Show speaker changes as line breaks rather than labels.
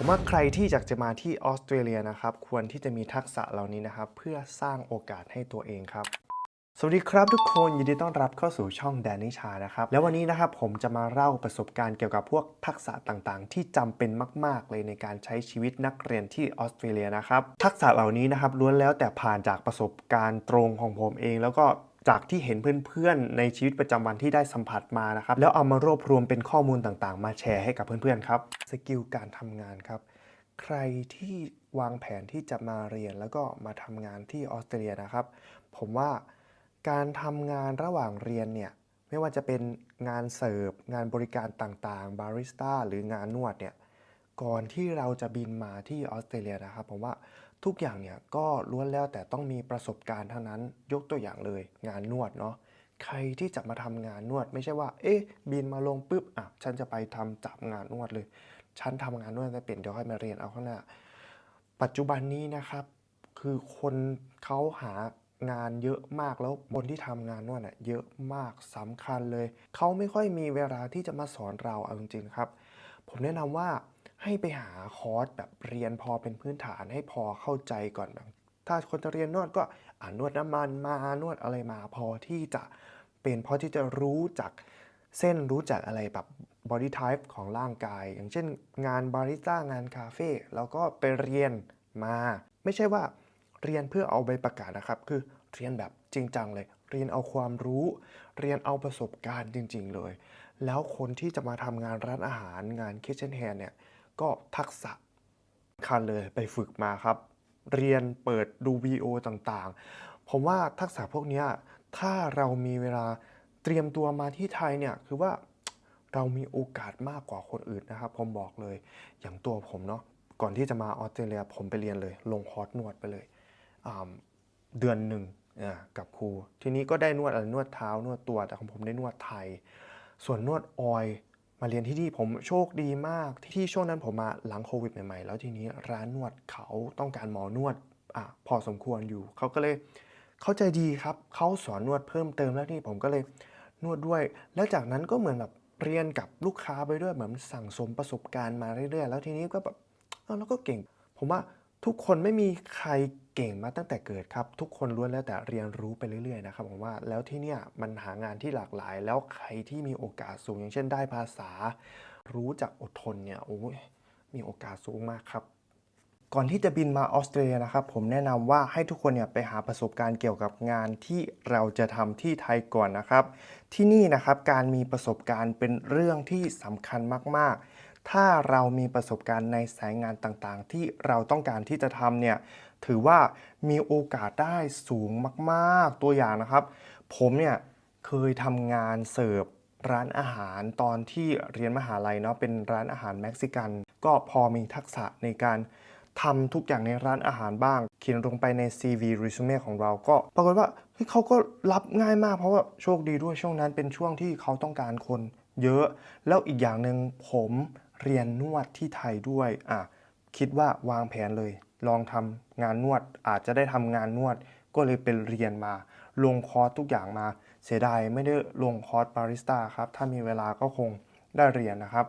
ผมว่าใครที่อยากจะมาที่ออสเตรเลียนะครับ ควรที่จะมีทักษะเหล่านี้นะครับ เพื่อสร้างโอกาสให้ตัวเองครับ สวัสดีครับทุกคนยินดีต้อนรับเข้าสู่ช่องแดนนิชานะครับ แล้ววันนี้นะครับผมจะมาเล่าประสบการณ์เกี่ยวกับพวกทักษะต่างๆ ที่จำเป็นมาก ๆ เลยในการใช้ชีวิตนักเรียนที่ออสเตรเลียนะครับ ทักษะเหล่านี้นะครับล้วนแล้วแต่ผ่านจากประสบการณ์ตรงของผมเอง แล้วก็ จากที่เห็นเพื่อนๆ ในชีวิตประจำวันที่ได้สัมผัสมานะครับ แล้วเอามารวบรวมเป็นข้อมูลต่างๆ มาแชร์ให้กับเพื่อนๆ ครับสกิลการทำงานครับใครที่วางแผนที่จะมาเรียนแล้วก็มาทำงานที่ออสเตรเลียนะครับ ผมว่าการทำงานระหว่างเรียนเนี่ยไม่ว่าจะเป็นงานเสิร์ฟ งานบริการต่างๆ บาริสต้าหรืองานนวดเนี่ยก่อนที่เราจะบินมาที่ออสเตรเลียนะครับ ผมว่า ทุกอย่างเนี่ยก็ล้วนแล้วแต่ต้องมีประสบการณ์เท่านั้นยกตัวอย่างเลย งานนวดเนาะใครที่จะมาทำงานนวด ไม่ใช่ว่า เอ๊ะบินมาลงปุ๊บอะฉันจะไปทำจับงานนวดเลย ฉันทำงานนวดไม่เป็นเดี๋ยวค่อยมาเรียนเอาข้างหน้า ปัจจุบันนี้นะครับ คือคนเขาหางานเยอะมากแล้วคนที่ทำงานนวดน่ะเยอะมากสำคัญเลยเขาไม่ค่อยมีเวลาที่จะมาสอนเราเอาจริงๆครับ ผมแนะนำว่า ให้ไปหาคอร์สแบบเรียนพอเป็นพื้นฐานให้พอเข้าใจก่อนแบบถ้าคนจะเรียนนวดก็อ่านนวดน้ำมันมานวดอะไรมาพอที่จะเป็นพอที่จะรู้จักเส้นรู้จักอะไรแบบ body type ของร่างกาย อย่างเช่น งานบาริสต้างานคาเฟ่แล้วก็ไปเรียนมา ไม่ใช่ว่าเรียนเพื่อเอาใบประกาศนะครับ คือเรียนแบบจริงจังเลย เรียนเอาความรู้ เรียนเอาประสบการณ์จริง ๆ เลย แล้วคนที่จะมาทำงานร้านอาหารงาน kitchen hand เนี่ย ก็ทักษะคันเลยไปฝึกมาครับ เรียนเปิดดูวีโอต่างๆ ผมว่าทักษะพวกนี้ถ้าเรามีเวลาเตรียมตัวมาที่ไทยเนี่ยคือว่าเรามีโอกาสมากกว่าคนอื่นนะครับ ผมบอกเลยอย่างตัวผมเนาะก่อนที่จะมาออสเตรเลียผมไปเรียนเลย ลงคอร์สนวดไปเลยเดือนหนึ่งกับครู ทีนี้ก็ได้นวดอะไรนวดเท้านวดตัวแต่ของผมได้นวดไทย ส่วนนวดออย มาเรียนที่นี่ผมโชคดีมากที่ที่ช่วงนั้นผมมาหลังโควิดใหม่ๆ แล้วทีนี้ร้านนวดเขาต้องการหมอนวดอะพอสมควรอยู่ เขาก็เลยเข้าใจดีครับเขาสอนนวดเพิ่มเติมแล้วนี่ผมก็เลยนวดด้วย แล้วจากนั้นก็เหมือนแบบเรียนกับลูกค้าไปด้วยเหมือนสั่งสมประสบการณ์มาเรื่อยๆ แล้วทีนี้ก็แบบเออแล้วก็เก่ง ผมว่า ทุกคนไม่มีใครเก่งมาตั้งแต่เกิดครับ ทุกคนล้วนแล้วแต่เรียนรู้ไปเรื่อยๆนะครับผมว่าแล้วที่เนี่ยมันหางานที่หลากหลาย แล้วใครที่มีโอกาสสูง อย่างเช่นได้ภาษา รู้จักอดทนเนี่ยโอ้ยมีโอกาสสูงมากครับก่อนที่จะบินมาออสเตรเลียนะครับผมแนะนำว่าให้ทุกคนเนี่ยไปหาประสบการณ์เกี่ยวกับงานที่เราจะทำที่ไทยก่อนนะครับ ที่นี่นะครับการมีประสบการณ์เป็นเรื่องที่สำคัญมากๆ ถ้าเรามีประสบการณ์ในสายงานต่างๆ ที่เราต้องการที่จะทำเนี่ยถือว่ามีโอกาสได้สูงมากๆตัวอย่างนะครับ ผมเนี่ยเคยทำงานเสิร์ฟร้านอาหารตอนที่เรียนมหาลัยเนาะเป็นร้านอาหารเม็กซิกัน ก็พอมีทักษะในการทำทุกอย่างในร้านอาหารบ้าง เขียนลงไปใน CV resume ของเราก็ ปรากฏว่าเฮ้ยเขาก็รับง่ายมากเพราะว่าโชคดีด้วยช่วงนั้นเป็นช่วงที่เขาต้องการคนเยอะ แล้วอีกอย่างหนึ่งผม เรียนนวดที่ไทยด้วยอะคิดว่าวางแผนเลย ลองทำงานนวดอาจจะได้ทำงานนวด ก็เลยเป็นเรียนมา ลงคอร์สทุกอย่างมา เสียดายไม่ได้ลงคอร์สบาริสต้าครับ ถ้ามีเวลาก็คงได้เรียนนะครับ